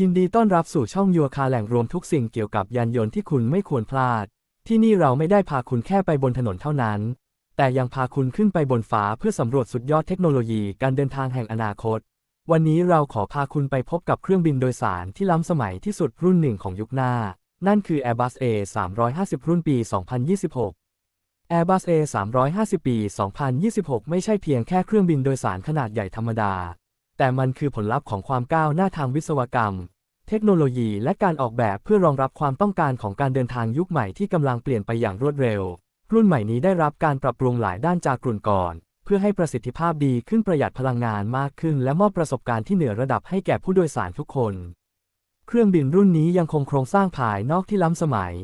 ยินดีต้อนรับสู่ช่องยัวคาแหล่งรวมทุกสิ่งเกี่ยวกับยานยนต์ที่คุณไม่ควรพลาด ที่นี่เราไม่ได้พาคุณแค่ไปบนถนนเท่านั้น แต่ยังพาคุณขึ้นไปบนฟ้าเพื่อสำรวจสุดยอดเทคโนโลยีการเดินทางแห่งอนาคต วันนี้เราขอพาคุณไปพบกับเครื่องบินโดยสารที่ล้ำสมัยที่สุดรุ่นหนึ่งของยุคหน้า นั่นคือ Airbus A 350รุ่นปี 2026 Airbus A 350ปี 2026 ไม่ใช่เพียงแค่เครื่องบินโดยสารขนาดใหญ่ธรรมดา แต่มันคือผลลัพธ์ของความก้าวหน้าทางวิศวกรรม เทคโนโลยีและการออกแบบเพื่อรองรับความต้องการของการเดินทางยุคใหม่ที่กำลังเปลี่ยนไปอย่างรวดเร็ว รุ่นใหม่นี้ได้รับการปรับปรุงหลายด้านจากรุ่นก่อน เพื่อให้ประสิทธิภาพดีขึ้นประหยัดพลังงานมากขึ้น และมอบประสบการณ์ที่เหนือระดับให้แก่ผู้โดยสารทุกคน เครื่องบินรุ่นนี้ยังคงโครงสร้างภายนอกที่ล้ำสมัย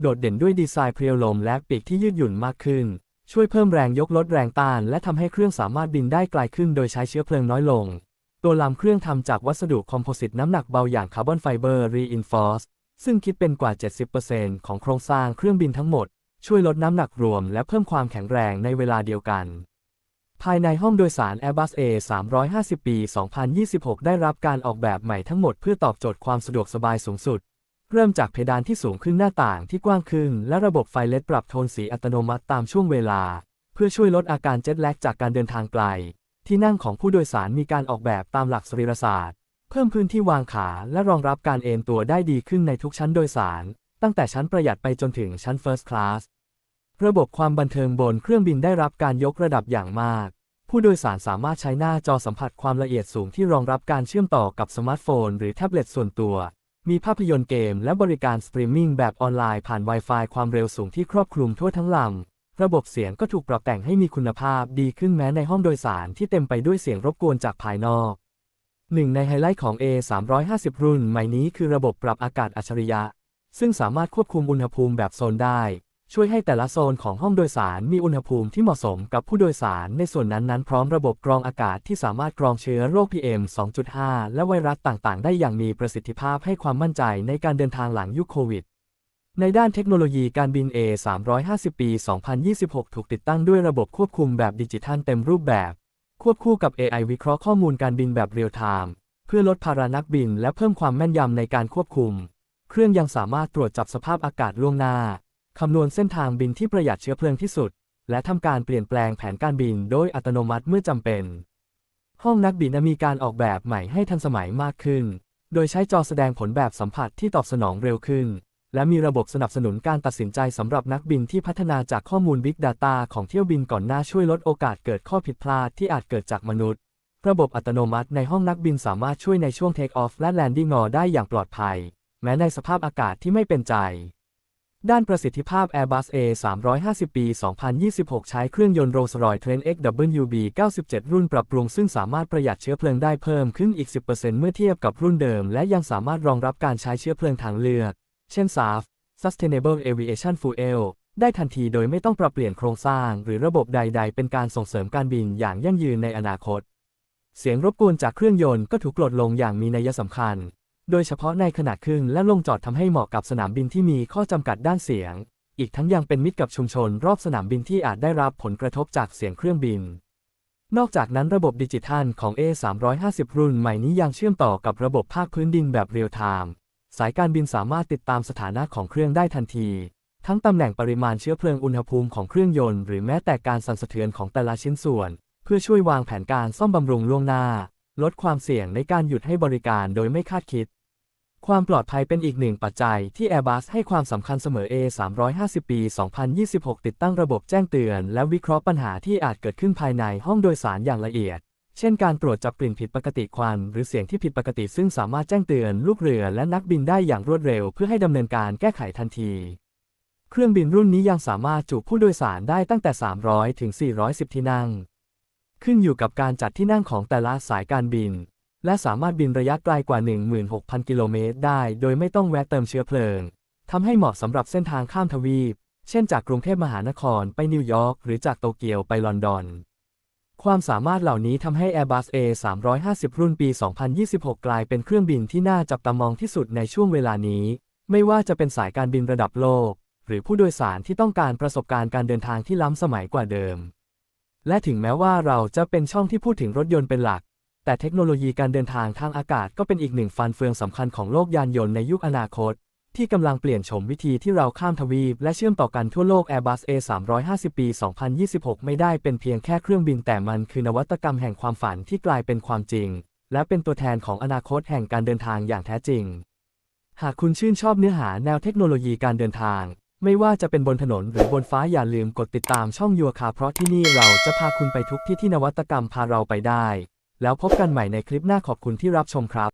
โดดเด่นด้วยดีไซน์เพรียวลมและปีกที่ยืดหยุ่นมากขึ้น ช่วยเพิ่มแรงยกลดแรงต้าน และทำให้เครื่องสามารถบินได้ไกลขึ้น โดยใช้เชื้อเพลิงน้อยลง ตัวลำเครื่องทำจากวัสดุคอมโพสิตน้ำหนักเบาอย่างคาร์บอนไฟเบอร์รีอินฟอร์สซึ่งคิดเป็นกว่า 70%ของโครงสร้างเครื่องบินทั้งหมด ช่วยลดน้ำหนักรวมและเพิ่มความแข็งแรงในเวลาเดียวกัน ภายในห้องโดยสาร Airbus A 350 ปี 2026 ได้รับการออกแบบใหม่ทั้งหมดเพื่อตอบโจทย์ความสะดวกสบายสูงสุด เริ่มจากเพดานที่สูงขึ้นหน้าต่างที่กว้างขึ้น และระบบไฟเลดปรับโทนสีอัตโนมัติตามช่วงเวลา เพื่อช่วยลดอาการเจ็ตแลกจากการเดินทางไกล ที่นั่งของผู้โดยสารมีการออกแบบตามหลักสรีรศาสตร์ เพิ่มพื้นที่วางขาและรองรับการเอนตัวได้ดีขึ้นในทุกชั้นโดยสาร ตั้งแต่ชั้นประหยัดไปจนถึงชั้น First Class ระบบความบันเทิงบนเครื่องบินได้รับการยกระดับอย่างมาก ผู้โดยสารสามารถใช้หน้าจอสัมผัสความละเอียดสูงที่รองรับการเชื่อมต่อกับสมาร์ทโฟน หรือแท็บเล็ตส่วนตัว มีภาพยนตร์เกม และบริการสตรีมมิ่งแบบออนไลน์ผ่าน Wi-Fi ความเร็วสูงที่ครอบคลุมทั่วทั้งลำ ระบบเสียงก็ถูกปรับแต่งให้มีคุณภาพดีขึ้นแม้ในห้องโดยสารที่เต็มไปด้วยเสียงรบกวนจากภายนอกหนึ่งในไฮไลท์ของ A 350รุ่นใหม่นี้คือระบบปรับอากาศอัจฉริยะ ซึ่งสามารถควบคุมอุณหภูมิแบบโซนได้ ช่วยให้แต่ละโซนของห้องโดยสารมีอุณหภูมิที่เหมาะสมกับผู้โดยสารในส่วนนั้นๆ พร้อมระบบกรองอากาศที่สามารถกรองเชื้อโรค PM 2.5 และไวรัสต่างๆ ได้อย่างมีประสิทธิภาพให้ความมั่นใจในการเดินทางหลังยุคโควิด ในด้านเทคโนโลยีการบิน A 350 ปี 2026 ถูกติดตั้งด้วยระบบควบคุมแบบดิจิทัลเต็มรูปแบบ ควบคู่กับ AI วิเคราะห์ข้อมูลการบินแบบเรียลไทม์เพื่อลดภาระนักบินและเพิ่มความแม่นยำในการควบคุม เครื่องยังสามารถตรวจจับสภาพอากาศล่วงหน้า คำนวณเส้นทางบินที่ประหยัดเชื้อเพลิงที่สุด และทำการเปลี่ยนแปลงแผนการบินโดยอัตโนมัติเมื่อจำเป็น ห้องนักบินมีการออกแบบใหม่ให้ทันสมัยมากขึ้น โดยใช้จอแสดงผลแบบสัมผัสที่ตอบสนองเร็วขึ้น และมีระบบสนับสนุนการตัดสินใจสำหรับนักบินที่พัฒนาจากข้อมูล Big Data ของเที่ยวบินก่อนหน้าช่วยลดโอกาสเกิดข้อผิดพลาดที่อาจเกิดจากมนุษย์ ระบบอัตโนมัติในห้องนักบินสามารถช่วยในช่วง Take Off และ Landing งอได้อย่างปลอดภัย แม้ในสภาพอากาศที่ไม่เป็นใจด้านประสิทธิภาพ Airbus A 350 ปี 2026 ใช้เครื่องยนต์ Rolls-Royce Trent XWB 97 รุ่นปรับปรุงซึ่งสามารถประหยัดเชื้อเพลิงได้เพิ่มขึ้นอีก 10%เมื่อเทียบกับรุ่นเดิม และยังสามารถรองรับการใช้เชื้อเพลิงทางเลือก เช่น SAF Sustainable Aviation Fuel ได้ทันทีโดยไม่ต้องปรับเปลี่ยนโครงสร้างหรือระบบใด ๆ เป็นการส่งเสริมการบินอย่างยั่งยืนในอนาคต เสียงรบกวนจากเครื่องยนต์ก็ถูกลดลงอย่างมีนัยสำคัญ โดยเฉพาะในขณะขึ้นและลงจอดทำให้เหมาะกับสนามบินที่มีข้อจำกัดด้านเสียง อีกทั้งยังเป็นมิตรกับชุมชนรอบสนามบินที่อาจได้รับผลกระทบจากเสียงเครื่องบิน นอกจากนั้นระบบดิจิทัลของ A350 รุ่นใหม่นี้ยังเชื่อมต่อกับระบบภาคพื้นดินแบบเรียลไทม์ สายการบินสามารถติดตามสถานะของเครื่องได้ทันที ทั้งตำแหน่งปริมาณเชื้อเพลิงอุณหภูมิของเครื่องยนต์หรือแม้แต่การสั่นสะเทือนของแต่ละชิ้นส่วน เพื่อช่วยวางแผนการซ่อมบำรุงล่วงหน้า ลดความเสี่ยงในการหยุดให้บริการโดยไม่คาดคิด ความปลอดภัยเป็นอีกหนึ่งปัจจัยที่ Airbus ให้ความสำคัญเสมอ A 350ปี 2026 ติดตั้งระบบแจ้งเตือน และวิเคราะห์ปัญหาที่อาจเกิดขึ้นภายในห้องโดยสารอย่างละเอียด เช่นการตรวจจับกลิ่นผิดปกติควัน หรือเสียงที่ผิดปกติซึ่งสามารถแจ้งเตือนลูกเรือและนักบินได้อย่างรวดเร็วเพื่อให้ดำเนินการแก้ไขทันที เครื่องบินรุ่นนี้ยังสามารถจุผู้โดยสารได้ตั้งแต่ 300 ถึง 410 ที่นั่ง ขึ้นอยู่กับการจัดที่นั่งของแต่ละสายการบิน และสามารถบินระยะไกลกว่า 16,000 กิโลเมตรได้ โดยไม่ต้องแวะเติมเชื้อเพลิงทำให้เหมาะสำหรับเส้นทางข้ามทวีป เช่นจากกรุงเทพมหานครไปนิวยอร์กหรือจากโตเกียวไปลอนดอน ความสามารถเหล่านี้ทำให้ Airbus A 350 รุ่นปี 2026 กลายเป็นเครื่องบินที่น่าจับตามองที่สุดในช่วงเวลานี้ ไม่ว่าจะเป็นสายการบินระดับโลก หรือผู้โดยสารที่ต้องการประสบการณ์การเดินทางที่ล้ำสมัยกว่าเดิม และถึงแม้ว่าเราจะเป็นช่องที่พูดถึงรถยนต์เป็นหลัก แต่เทคโนโลยีการเดินทางทางอากาศก็เป็นอีกหนึ่งฟันเฟืองสำคัญของโลกยานยนต์ในยุคอนาคต ที่กำลังเปลี่ยนโฉมวิธีที่เราข้ามทวีป และเชื่อมต่อกันทั่วโลก Airbus A350 ปี 2026 ไม่ได้เป็นเพียงแค่เครื่องบินแต่มันคือนวัตกรรมแห่งความฝันที่กลายเป็นความจริง และเป็นตัวแทนของอนาคตแห่งการเดินทางอย่างแท้จริง หากคุณชื่นชอบเนื้อหาแนวเทคโนโลยีการเดินทาง ไม่ว่าจะเป็นบนถนนหรือบนฟ้าอย่าลืมกดติดตามช่องยัวคาเพราะที่นี่เราจะพาคุณไปทุกที่ที่นวัตกรรมพาเราไปได้ แล้วพบกันใหม่ในคลิปหน้าขอบคุณที่รับชมครับ